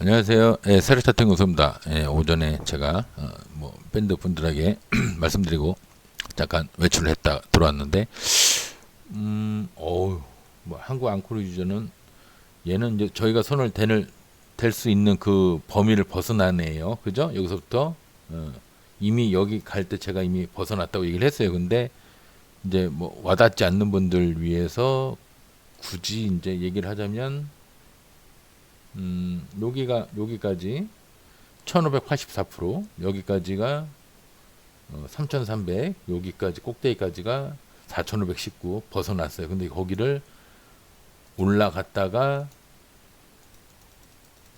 안녕하세요. 예, 새로 스타팅 우소입니다. 예, 오전에 제가 어, 뭐 밴드 분들에게 말씀드리고 잠깐 외출을 했다 들어왔는데 음, 어우, 뭐 한국 앙코르 유저는 얘는 이제 저희가 손을 대를 댈수 있는 그 범위를 벗어나네요. 그죠? 여기서부터 어, 이미 여기 갈 때 제가 이미 벗어났다고 얘기를 했어요. 근데 이제 뭐 와닿지 않는 분들 위해서 굳이 이제 얘기를 하자면 음, 여기가 여기까지 1584% 여기까지가 어, 3300 여기까지 꼭대기까지가 4519 벗어났어요. 근데 거기를 올라갔다가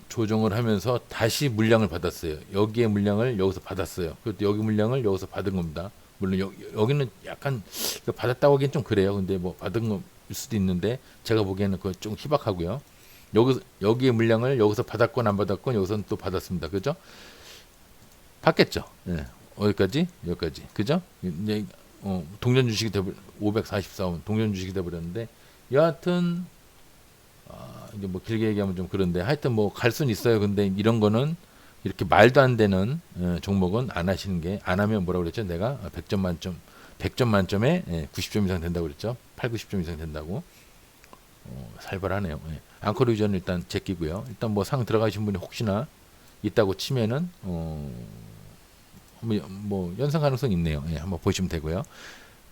조정을 하면서 다시 물량을 받았어요. 여기에 물량을 여기서 받았어요. 그것도 여기 물량을 여기서 받은 겁니다. 물론 여, 여기는 약간 받았다고 하기엔 좀 그래요. 근데 뭐 받은 거일 수도 있는데 제가 보기에는 그거 좀 희박하고요. 여기 여기에 물량을 여기서 받았건 안 받았건 여기서는 또 받았습니다. 그죠? 받겠죠. 예. 어디까지? 여기까지. 그죠? 이제 어, 동전 주식이 돼 544원 동전 주식이 돼 버렸는데 여하튼 아, 이제 뭐 길게 얘기하면 좀 그런데 하여튼 뭐 갈 수는 있어요. 근데 이런 거는 이렇게 말도 안 되는 예, 종목은 안 하시는 게 안 하면 뭐라고 그랬죠? 내가 100점 만점 100점 만점에 예, 90점 이상 된다고 그랬죠? 8, 90점 이상 된다고. 어, 살벌하네요. 예. 앙코르 유저는 일단 제끼고요. 일단 뭐 상 들어가신 분이 혹시나 있다고 치면은 어, 뭐, 뭐 연상 가능성 있네요. 예, 한번 보시면 되고요.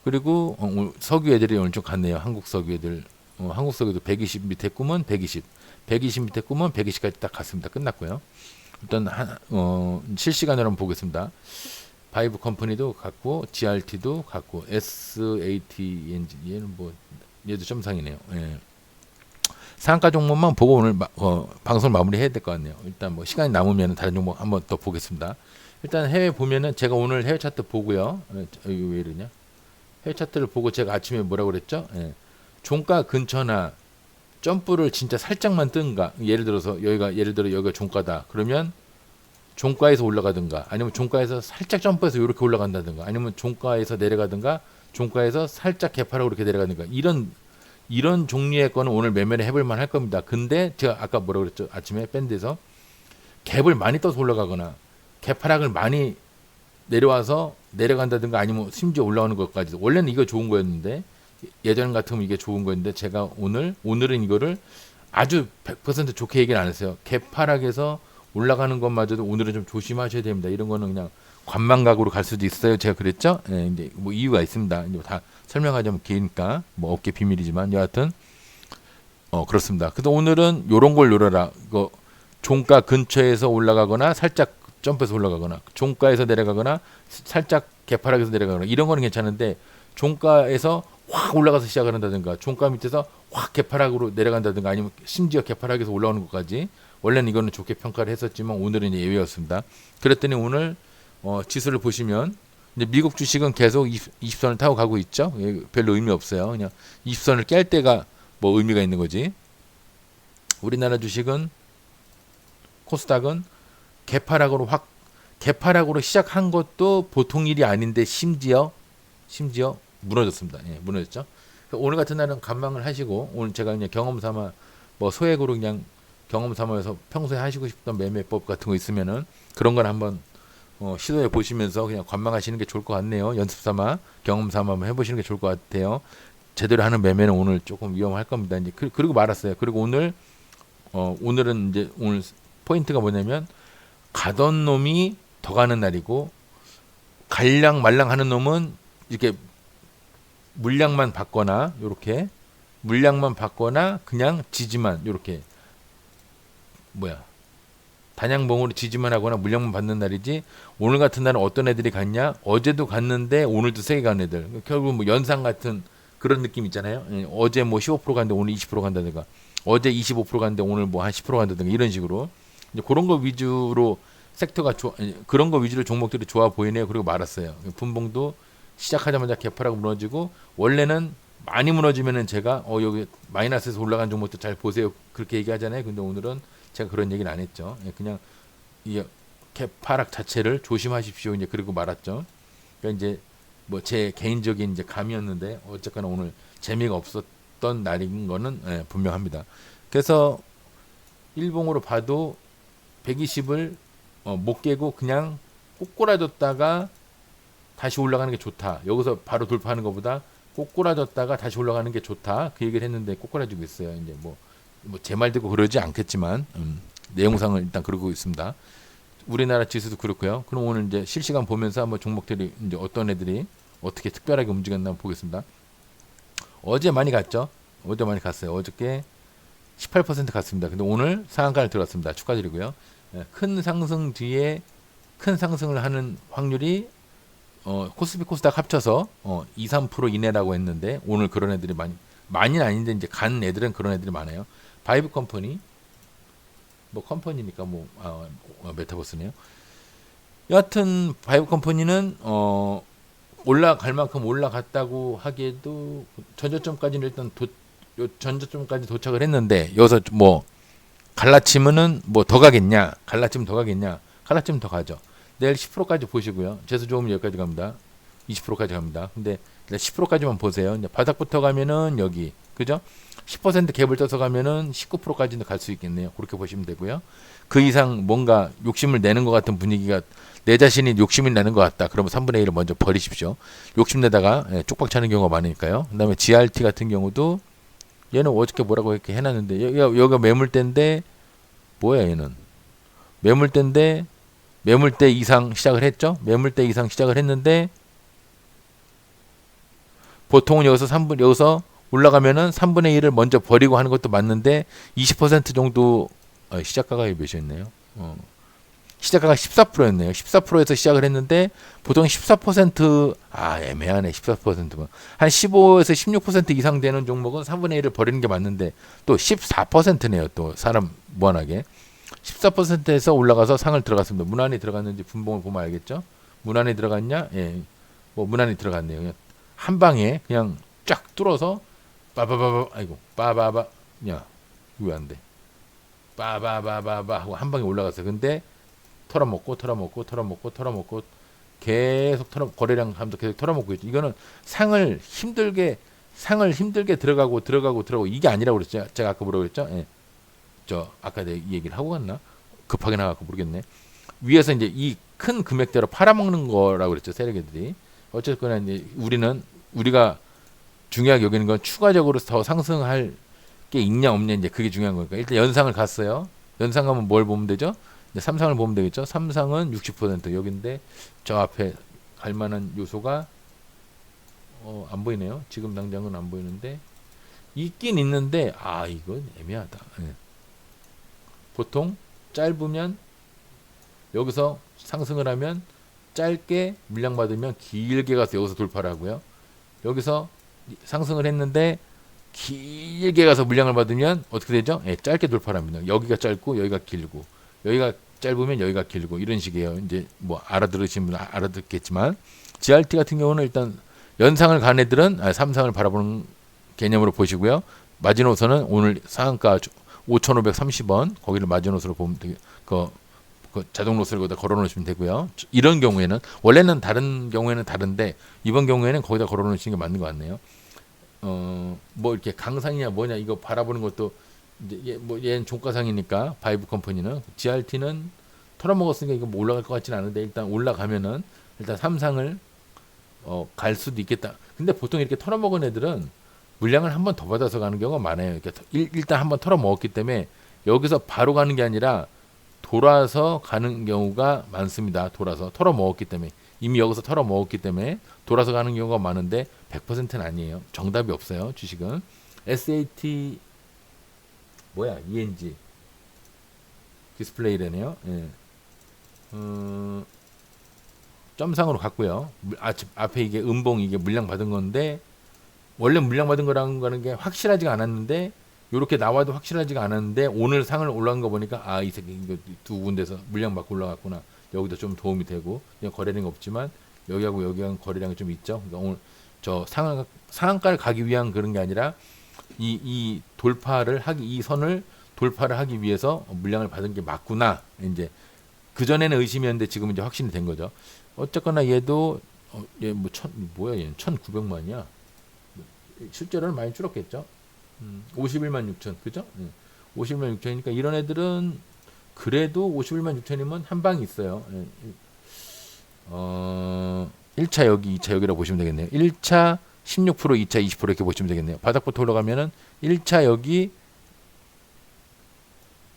그리고 어, 석유 애들이 오늘 좀 갔네요. 한국 석유 애들 어, 한국 석유도 120 밑에 꿈은 120, 120 밑에 꿈은 120까지 딱 갔습니다. 끝났고요. 일단 한, 어, 실시간으로 한번 보겠습니다. 바이브 컴퍼니도 갔고 GRT도 갔고 SAT 얘는 뭐 얘도 점상이네요. 예. 상가 종목만 보고 오늘 마, 어, 방송을 마무리해야 될 것 같네요. 일단 뭐 시간이 남으면 다른 종목 한번 더 보겠습니다. 일단 해외 보면은 제가 오늘 해외 차트 보고요. 어, 왜 이러냐? 해외 차트를 보고 제가 아침에 뭐라고 그랬죠? 예. 종가 근처나 점프를 진짜 살짝만 뜬가 예를 들어서 여기가 예를 들어 여기가 종가다 그러면 종가에서 올라가든가 아니면 종가에서 살짝 점프해서 이렇게 올라간다든가 아니면 종가에서 내려가든가 종가에서 살짝 개파라고 이렇게 내려가든가 이런 이런 종류의 거는 오늘 매매를 해볼 만할 겁니다. 근데 제가 아까 뭐라고 그랬죠? 아침에 밴드에서 갭을 많이 떠서 올라가거나 개파락을 많이 내려와서 내려간다든가 아니면 심지어 올라오는 것까지 원래는 이거 좋은 거였는데 예전 같으면 이게 좋은 거였는데 제가 오늘 오늘은 이거를 아주 100% 좋게 얘기를 안 했어요. 개파락에서 올라가는 것마저도 오늘은 좀 조심하셔야 됩니다. 이런 거는 그냥 관망각으로 갈 수도 있어요. 제가 그랬죠. 예, 이제 뭐 이유가 있습니다. 이제 다 설명하자면 기니까 뭐 업계 비밀이지만 여하튼 어 그렇습니다. 그래서 오늘은 요런 걸 노려라. 그 종가 근처에서 올라가거나 살짝 점프해서 올라가거나 종가에서 내려가거나 살짝 개파락에서 내려가거나 이런 거는 괜찮은데 종가에서 확 올라가서 시작을 한다든가 종가 밑에서 확 개파락으로 내려간다든가 아니면 심지어 개파락에서 올라오는 것까지 원래는 이거는 좋게 평가를 했었지만 오늘은 예외였습니다. 그랬더니 오늘 어, 지수를 보시면 이제 미국 주식은 계속 20, 20선을 타고 가고 있죠. 예, 별로 의미 없어요. 그냥 20선을 깰 때가 뭐 의미가 있는 거지. 우리나라 주식은 코스닥은 개파락으로 확 개파락으로 시작한 것도 보통 일이 아닌데 심지어 심지어 무너졌습니다. 예, 무너졌죠. 오늘 같은 날은 관망을 하시고 오늘 제가 그냥 경험 삼아 뭐 소액으로 그냥 경험 삼아서 평소에 하시고 싶던 매매법 같은 거 있으면은 그런 걸 한번 어, 시도해 보시면서 그냥 관망하시는 게 좋을 것 같네요. 연습 삼아 경험 삼아 한번 해보시는 게 좋을 것 같아요. 제대로 하는 매매는 오늘 조금 위험할 겁니다. 이제 그, 리고 말았어요. 그리고 오늘 어, 오늘은 이제 오늘 포인트가 뭐냐면 가던 놈이 더 가는 날이고 갈랑 말랑 하는 놈은 이렇게 물량만 받거나 요렇게 물량만 받거나 그냥 지지만 요렇게 뭐야 단양봉으로 지지만 하거나 물량만 받는 날이지 오늘 같은 날은 어떤 애들이 갔냐? 어제도 갔는데 오늘도 세게 간 애들. 결국 뭐 연상 같은 그런 느낌 있잖아요. 예, 어제 뭐 15% 갔는데 오늘 20% 간다든가. 어제 25% 갔는데 오늘 뭐 한 10% 간다든가 이런 식으로. 이제 그런 거 위주로 섹터가 좋아 그런 거 위주로 종목들이 좋아 보이네요. 그리고 말았어요. 분봉도 시작하자마자 개파라고 무너지고 원래는 많이 무너지면은 제가 어 여기 마이너스에서 올라간 종목도 잘 보세요. 그렇게 얘기하잖아요. 근데 오늘은 제가 그런 얘기는 안 했죠. 예, 그냥 이 개파락 자체를 조심하십시오. 이제 그리고 말았죠. 그러니까 이제 뭐 제 개인적인 이제 감이었는데 어쨌거나 오늘 재미가 없었던 날인 거는 예, 분명합니다. 그래서 일봉으로 봐도 120을 어, 못 깨고 그냥 꼬꾸라졌다가 다시 올라가는 게 좋다. 여기서 바로 돌파하는 것보다 꼬꾸라졌다가 다시 올라가는 게 좋다. 그 얘기를 했는데 꼬꾸라지고 있어요. 이제 뭐 뭐 제 말 듣고 그러지 않겠지만 음, 내용상을 일단 그러고 있습니다. 우리나라 지수도 그렇고요. 그럼 오늘 이제 실시간 보면서 한번 종목들이 이제 어떤 애들이 어떻게 특별하게 움직였나 보겠습니다. 어제 많이 갔죠. 어제 많이 갔어요. 어저께 18% 갔습니다. 근데 오늘 상한가를 들어갔습니다. 축하드리고요. 예, 큰 상승 뒤에 큰 상승을 하는 확률이 어, 코스피 코스닥 합쳐서 어, 2, 3% 이내라고 했는데 오늘 그런 애들이 많이 많이는 아닌데 이제 간 애들은 그런 애들이 많아요. 바이브 컴퍼니 뭐 컴퍼니니까 뭐 아, 어, 메타버스네요. 여하튼 바이브 컴퍼니는 어 올라갈 만큼 올라갔다고 하기에도 전저점까지는 일단 도, 요 전저점까지 도착을 했는데 여기서 뭐 갈라치면은 뭐 더 가겠냐? 갈라치면 더 가겠냐? 갈라치면 더 가죠. 내일 10%까지 보시고요. 재수 좋으면 여기까지 갑니다. 20%까지 갑니다. 근데 10%까지만 보세요. 이제 바닥부터 가면은 여기 그죠? 10% 갭을 떠서 가면은 19%까지는 갈수 있겠네요. 그렇게 보시면 되고요. 그 이상 뭔가 욕심을 내는 것 같은 분위기가 내 자신이 욕심이 나는 것 같다. 그러면 3분의 1을 먼저 버리십시오. 욕심내다가 예, 쪽박 차는 경우가 많으니까요. 그 다음에 GRT 같은 경우도 얘는 어저께 뭐라고 이렇게 해놨는데 여기가, 여기가 매물대인데 뭐야 얘는 매물대인데 매물대 이상 시작을 했죠. 매물대 이상 시작을 했는데 보통은 여기서 3분 여기서 올라가면은 3분의 1을 먼저 버리고 하는 것도 맞는데 20% 정도 어, 시작가가 몇이었네요. 어. 시작가가 14%였네요. 14%에서 시작을 했는데 보통 14%아 애매하네 14%면 한 15에서 16% 이상 되는 종목은 3분의 1을 버리는 게 맞는데 또 14%네요. 또 사람 무한하게 14%에서 올라가서 상을 들어갔습니다. 문안이 들어갔는지 분봉을 보면 알겠죠? 문안이 들어갔냐? 예, 뭐 문안이 들어갔네요. 그냥 한 방에 그냥 쫙 뚫어서 빠바바바 아이고 빠바바 야 이거 안 돼. 빠바바바바 하고 한 방에 올라갔어요. 근데 털어먹고 털어먹고 털어먹고 털어먹고 계속 털어 거래량 하면서 계속 털어먹고 있죠. 이거는 상을 힘들게 상을 힘들게 들어가고 들어가고 들어가고 이게 아니라고 그랬죠. 제가 아까 뭐라고 그랬죠? 예. 저 아까 이 얘기를 하고 갔나? 급하게 나가고 모르겠네. 위에서 이제 이 큰 금액대로 팔아먹는 거라고 그랬죠. 세력애들이. 어쨌거나 이제 우리는 우리가 중요하게 여기는 건 추가적으로 더 상승할 게 있냐 없냐 이제 그게 중요한 거니까 일단 연상을 갔어요. 연상 가면 뭘 보면 되죠? 이제 삼상을 보면 되겠죠. 삼상은 60% 여기인데 저 앞에 갈 만한 요소가 어, 안 보이네요. 지금 당장은 안 보이는데 있긴 있는데 아 이건 애매하다. 예. 보통 짧으면 여기서 상승을 하면 짧게 물량 받으면 길게 가서 여기서 돌파를 하고요. 여기서 상승을 했는데 길게 가서 물량을 받으면 어떻게 되죠? 예, 짧게 돌파를 합니다. 여기가 짧고 여기가 길고 여기가 짧으면 여기가 길고 이런 식이에요. 이제 뭐 알아들으신 분은 아- 알아듣겠지만 GRT 같은 경우는 일단 연상을 간 애들은 아, 삼상을 바라보는 개념으로 보시고요. 마지노선은 오늘 상한가 5,530원 거기를 마지노선으로 보면 되게 그, 그 자동 로스를 거기다 걸어 놓으시면 되고요. 이런 경우에는 원래는 다른 경우에는 다른데 이번 경우에는 거기다 걸어 놓으시는 게 맞는 것 같네요. 어, 뭐 이렇게 강상이냐 뭐냐 이거 바라보는 것도 이제 얘, 뭐 얘는 종가상이니까 바이브 컴퍼니는 GRT는 털어먹었으니까 이거 뭐 올라갈 것 같지는 않은데 일단 올라가면은 일단 삼상을 어, 갈 수도 있겠다. 근데 보통 이렇게 털어먹은 애들은 물량을 한 번 더 받아서 가는 경우가 많아요. 이렇게 터- 일, 일단 한 번 털어먹었기 때문에 여기서 바로 가는 게 아니라 돌아서 가는 경우가 많습니다. 돌아서 털어먹었기 때문에 이미 여기서 털어먹었기 때문에 돌아서 가는 경우가 많은데 100%는 아니에요. 정답이 없어요. 주식은 SAT 뭐야 ENG 디스플레이래네요. 예. 어, 점상으로 갔고요. 물- 아, 집- 앞에 이게 음봉 이게 물량 받은 건데 원래 물량 받은 거라는 거는 게 확실하지가 않았는데 요렇게 나와도 확실하지가 않았는데 오늘 상을 올라간 거 보니까 아 이 새끼 이거 두 군데서 물량 받고 올라갔구나. 여기도 좀 도움이 되고 그냥 거래량이 없지만 여기하고 여기하고 거래량이 좀 있죠. 그러니까 오늘 저 상한 상한가를 가기 위한 그런 게 아니라 이, 이 돌파를 하기 이 선을 돌파를 하기 위해서 물량을 받은 게 맞구나. 이제 그 전에는 의심이었는데 지금 이제 확신이 된 거죠. 어쨌거나 얘도 어, 얘뭐 천 뭐야 얘는 천구백만이야. 실제로는 많이 줄었겠죠. 음, 51만 6천 그죠? 예. 51만 6천이니까 이런 애들은 그래도 51만 6천이면 한 방이 있어요. 예. 어, 1차 여기, 2차 여기라고 보시면 되겠네요. 1차 16%, 2차 20% 이렇게 보시면 되겠네요. 바닥부터 올라가면은 1차 여기,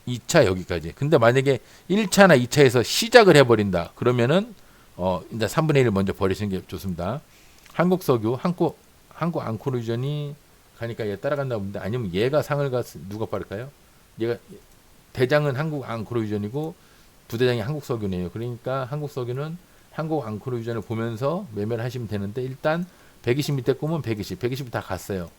2차 여기까지. 근데 만약에 1차나 2차에서 시작을 해버린다. 그러면은 어 이제 3분의 1을 먼저 버리시는 게 좋습니다. 한국 석유, 한국 한국 앙코르전이 가니까 얘 따라간다 본데 아니면 얘가 상을 가 누가 빠를까요? 얘가 대장은 한국 앙코르전이고 부대장이 한국 석유네요. 그러니까 한국 석유는 한국 앙코르전을 보면서 매매를 하시면 되는데 일단 120 밑에 꼬면 120, 120다 갔어요.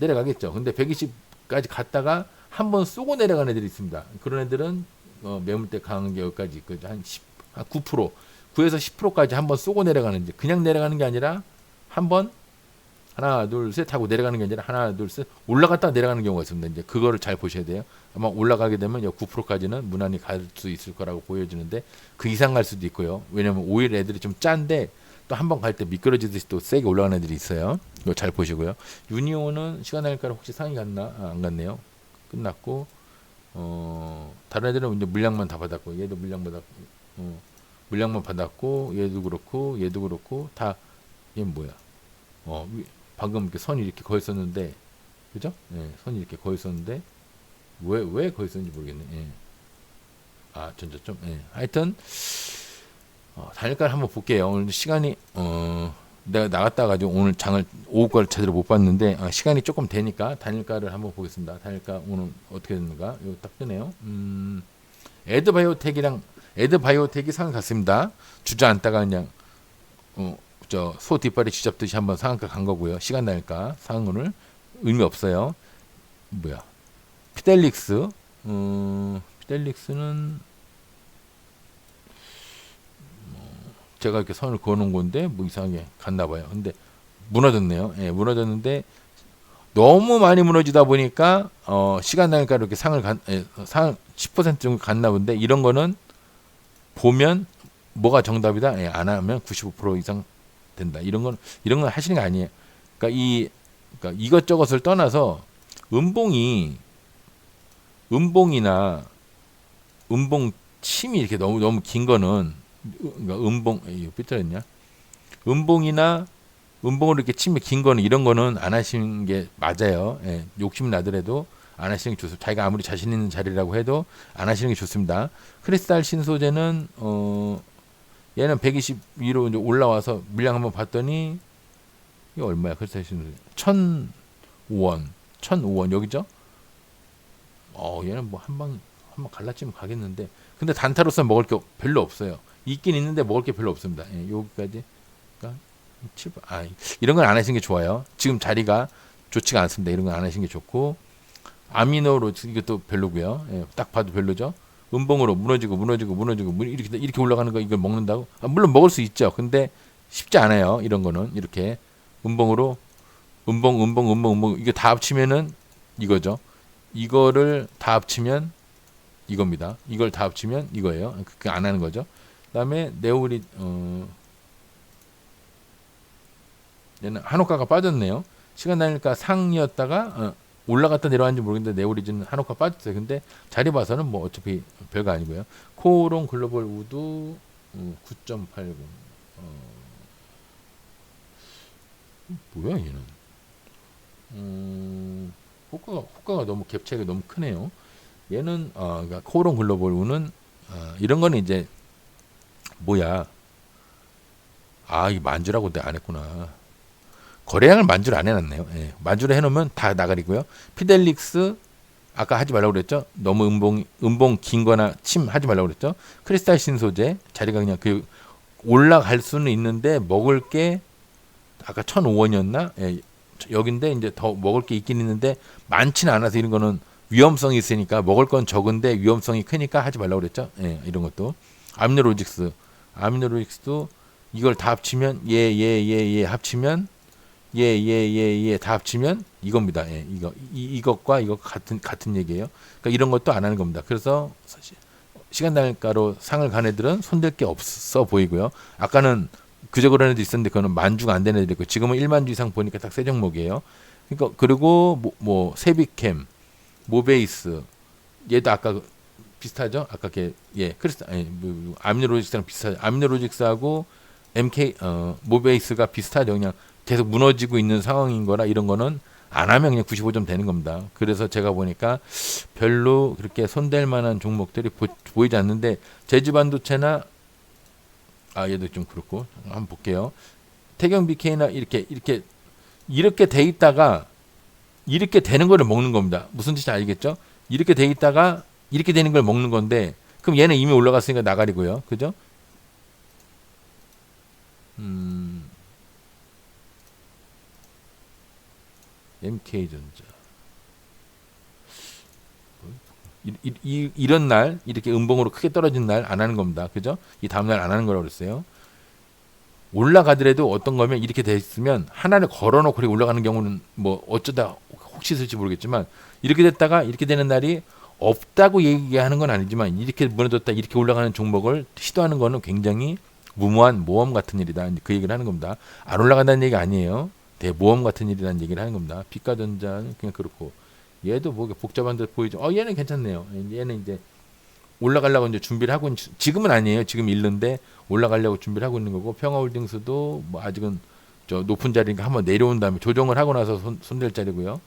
내려가겠죠. 근데 120까지 갔다가 한 번 쏘고 내려가는 애들이 있습니다. 그런 애들은 어, 매물대 강한 게 여기까지 있거든요. 한 10, 한 9%, 9에서 10%까지 한 번 쏘고 내려가는지 그냥 내려가는 게 아니라 한 번 하나 둘 셋 하고 내려가는 게 아니라 하나 둘 셋 올라갔다 내려가는 경우가 있습니다. 이제 그거를 잘 보셔야 돼요. 아마 올라가게 되면 9%까지는 무난히 갈 수 있을 거라고 보여지는데 그 이상 갈 수도 있고요. 왜냐면 오일 애들이 좀 짠데 또 한 번 갈 때 미끄러지듯이 또 세게 올라가는 애들이 있어요. 이거 잘 보시고요. 유니온은 시간 날까로 혹시 상이 갔나? 아, 안 갔네요. 끝났고 어 다른 애들은 이제 물량만 다 받았고 얘도 물량 받았고 어, 물량만 받았고 얘도 그렇고 얘도 그렇고 다 얘는 뭐야? 어 위- 방금 이렇게 선이 이렇게 거 있었는데 그죠? 예, 선이 이렇게 거 있었는데 왜 왜 거 있었는지 모르겠네. 예. 아 전저점. 예. 하여튼 어, 단일가를 한번 볼게요. 오늘 시간이 어 내가 나갔다 가지고 오늘 장을 오후 걸 제대로 못 봤는데 아, 시간이 조금 되니까 단일가를 한번 보겠습니다. 단일가 오늘 어떻게 됐는가? 이거 딱 뜨네요. 음, 에드바이오텍이랑 에드바이오텍이 상을 갔습니다. 주저앉다가 그냥 어, 저 소 뒷발이 쥐잡듯이 한번 상한가 간 거고요. 시간 나니까 상한을 의미 없어요. 뭐야? 피델릭스, 음, 피델릭스는 제가 이렇게 선을 그어놓은 건데 뭐 이상하게 갔나 봐요. 근데 무너졌네요. 예, 무너졌는데 너무 많이 무너지다 보니까 어, 시간 나니까 이렇게 상을 간, 예, 상10% 정도 갔나 본데 이런 거는 보면 뭐가 정답이다. 예, 안 하면 95% 이상 된다. 이런 건 이런 건 하시는 게 아니에요. 그러니까 이 그러니까 이것저것을 떠나서 음봉이 음봉이나 음봉 침이 이렇게 너무 너무 긴 거는 그러니까 음봉 이거 삐뚤었냐? 음봉이나 음봉으로 이렇게 침이 긴 거는 이런 거는 안 하시는 게 맞아요. 예, 욕심 나더라도 안 하시는 게 좋습니다. 자기가 아무리 자신 있는 자리라고 해도 안 하시는 게 좋습니다. 크리스탈 신소재는 어 얘는 120 위로 이제 올라와서 물량 한번 봤더니 이게 얼마야? 크리스탈 신소재 1,005원, 1,005원 여기죠? 어 얘는 뭐 한 방 한번 갈라치면 가겠는데 근데 단타로서 먹을 게 별로 없어요. 있긴 있는데 먹을 게 별로 없습니다. 예, 여기까지. 7, 아, 이런 건 안 하시는 게 좋아요. 지금 자리가 좋지가 않습니다. 이런 건 안 하시는 게 좋고 아미노로 이것도 별로고요. 예, 딱 봐도 별로죠. 음봉으로 무너지고 무너지고 무너지고 무- 이렇게 이렇게 올라가는 거 이걸 먹는다고? 아, 물론 먹을 수 있죠. 근데 쉽지 않아요. 이런 거는 이렇게 음봉으로 음봉 음봉 음봉 음봉 이게 다 합치면은 이거죠. 이거를 다 합치면 이겁니다. 이걸 다 합치면 이거예요. 그게 안 하는 거죠. 그다음에 네오리 어 얘는 한옥가가 빠졌네요. 시간 나니까 상이었다가 어, 올라갔다 내려왔는지 모르겠는데 네오리즈는 한옥가 빠졌어요. 근데 자리 봐서는 뭐 어차피 별거 아니고요. 코롱 글로벌 우드 어, 9.80 어, 뭐야 얘는 음, 호가가 호가가 너무 갭 차이가 너무 크네요. 얘는 어, 그러니까 코롱 글로벌 우는 어, 이런 거는 이제 뭐야? 아, 이 만주라고 내가 안 했구나. 거래량을 만주를 안 해놨네요. 예, 만주를 해놓으면 다 나가리고요. 피델릭스 아까 하지 말라고 그랬죠. 너무 음봉 음봉 긴거나 침 하지 말라고 그랬죠. 크리스탈 신소재 자리가 그냥 그 올라갈 수는 있는데 먹을 게 아까 1,005원이었나? 예, 여긴데 이제 더 먹을 게 있긴 있는데 많지는 않아서 이런 거는 위험성이 있으니까 먹을 건 적은데 위험성이 크니까 하지 말라고 그랬죠. 예, 이런 것도 아미노로직스 아미노로직스도 이걸 다 합치면 예 예 예 예 합치면 예 예 예 예 다 합치면 이겁니다. 예, 이거 이, 이것과 이거 같은 같은 얘기예요. 그러니까 이런 것도 안 하는 겁니다. 그래서 사실 시간 단가로 상을 간 애들은 손댈 게 없어 보이고요. 아까는 그저 그런 애도 있었는데 그거는 만주가 안 되는 애들 있고 지금은 1만 주 이상 보니까 딱 세 종목이에요. 그러니까 그리고 뭐, 뭐 세비캠, 모베이스 얘도 아까 그 비슷하죠? 아까 게 예, 크리스타 아니 뭐, 아미노로직스랑 비슷하죠. 아미노로직스하고 MK 어 모베이스가 비슷하죠. 그냥 계속 무너지고 있는 상황인 거라 이런 거는 안 하면 그냥 95점 되는 겁니다. 그래서 제가 보니까 별로 그렇게 손댈 만한 종목들이 보, 보이지 않는데 제주 반도체나 아 얘도 좀 그렇고 한번 볼게요. 태경 BK나 이렇게 이렇게 이렇게 돼 있다가 이렇게 되는 거를 먹는 겁니다. 무슨 뜻인지 알겠죠? 이렇게 돼 있다가 이렇게 되는 걸 먹는 건데 그럼 얘는 이미 올라갔으니까 나가리고요. 그죠? 음. MK전자. 이, 이, 이, 이런 날 이렇게 음봉으로 크게 떨어진 날 안 하는 겁니다. 그죠? 이 다음 날 안 하는 거라고 그랬어요. 올라가더라도 어떤 거면 이렇게 돼 있으면 하나를 걸어놓고 올라가는 경우는 뭐 어쩌다 혹시 있을지 모르겠지만 이렇게 됐다가 이렇게 되는 날이 없다고 얘기하는 건 아니지만 이렇게 무너졌다 이렇게 올라가는 종목을 시도하는 거는 굉장히 무모한 모험 같은 일이다. 그 얘기를 하는 겁니다. 안 올라간다는 얘기가 아니에요. 대모험 같은 일이라는 얘기를 하는 겁니다. 빛가전자는 그냥 그렇고 얘도 뭐 복잡한 듯 보이죠. 어 얘는 괜찮네요. 얘는 이제 올라가려고 이제 준비를 하고 있, 지금은 아니에요. 지금 잃는데 올라가려고 준비를 하고 있는 거고 평화홀딩스도 뭐 아직은 저 높은 자리니까 한번 내려온 다음에 조정을 하고 나서 손, 손댈 자리고요.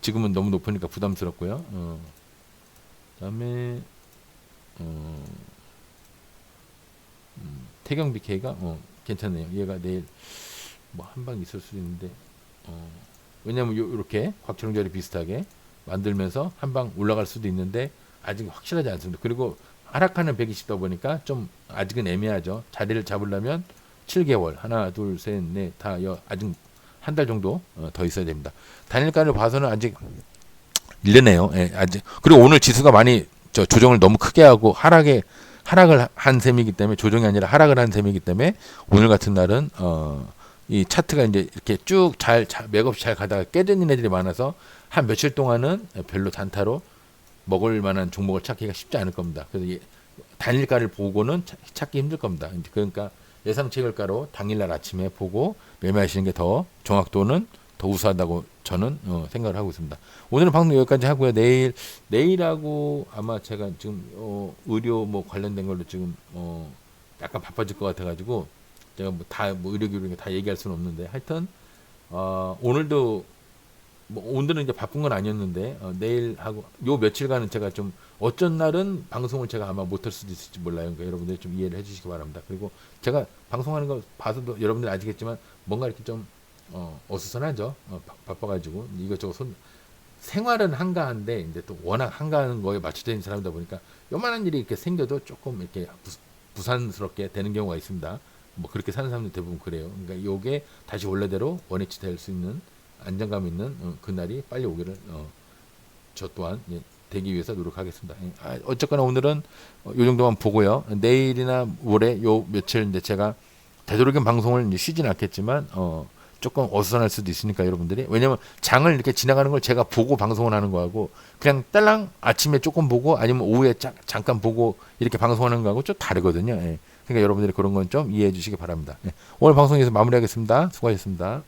지금은 너무 높으니까 부담스럽고요. 어. 그다음에 어, 음, 태경 BK가 어, 괜찮네요. 얘가 내일 뭐 한 방 있을 수도 있는데 어, 왜냐면 요, 요렇게 곽철용 자리 비슷하게 만들면서 한 방 올라갈 수도 있는데 아직 확실하지 않습니다. 그리고 하락하는 120다 보니까 좀 아직은 애매하죠. 자리를 잡으려면 7개월 하나 둘 셋 넷 다 아직 한 달 정도 어, 더 있어야 됩니다. 단일가를 봐서는 아직 일르네요. 예, 아직 그리고 오늘 지수가 많이 저 조정을 너무 크게 하고 하락에 하락을 한 셈이기 때문에 조정이 아니라 하락을 한 셈이기 때문에 오늘 같은 날은 어, 이 차트가 이제 이렇게 쭉 잘 맥없이 잘 가다가 깨지는 애들이 많아서 한 며칠 동안은 별로 단타로 먹을 만한 종목을 찾기가 쉽지 않을 겁니다. 그래서 이 단일가를 보고는 차- 찾기 힘들 겁니다. 그러니까 예상 체결가로 당일날 아침에 보고 매매하시는 게 더 정확도는 더 우수하다고 저는 어, 생각을 하고 있습니다. 오늘은 방송 여기까지 하고요. 내일 내일하고 아마 제가 지금 어, 의료 뭐 관련된 걸로 지금 어, 약간 바빠질 것 같아가지고 제가 뭐 다뭐 의료 기록에 다 얘기할 수는 없는데 하여튼 어, 오늘도 뭐 오늘은 이제 바쁜 건 아니었는데 어, 내일 하고 요 며칠간은 제가 좀 어쩐 날은 방송을 제가 아마 못할 수도 있을지 몰라요. 그러니까 여러분들 좀 이해를 해주시기 바랍니다. 그리고 제가 방송하는 거 봐서도 여러분들 아시겠지만 뭔가 이렇게 좀 어, 어수선하죠. 어, 바, 바빠가지고 이것저것 손 생활은 한가한데 이제 또 워낙 한가한 거에 맞춰져 있는 사람이다 보니까 요만한 일이 이렇게 생겨도 조금 이렇게 부, 부산스럽게 되는 경우가 있습니다. 뭐 그렇게 사는 사람들 대부분 그래요. 그러니까 요게 다시 원래대로 원위치 될 수 있는 안정감 있는 어, 그날이 빨리 오기를 어, 저 또한 예, 되기 위해서 노력하겠습니다. 예, 아, 어쨌거나 오늘은 어, 요 정도만 보고요. 내일이나 모레 요 며칠 이제 제가 되도록이면 방송을 이제 쉬진 않겠지만 어, 조금 어수선할 수도 있으니까 여러분들이 왜냐면 장을 이렇게 지나가는 걸 제가 보고 방송을 하는 거하고 그냥 딸랑 아침에 조금 보고 아니면 오후에 짜, 잠깐 보고 이렇게 방송하는 거하고 좀 다르거든요. 예. 그러니까 여러분들이 그런 건 좀 이해해 주시기 바랍니다. 예. 오늘 방송에서 마무리하겠습니다. 수고하셨습니다.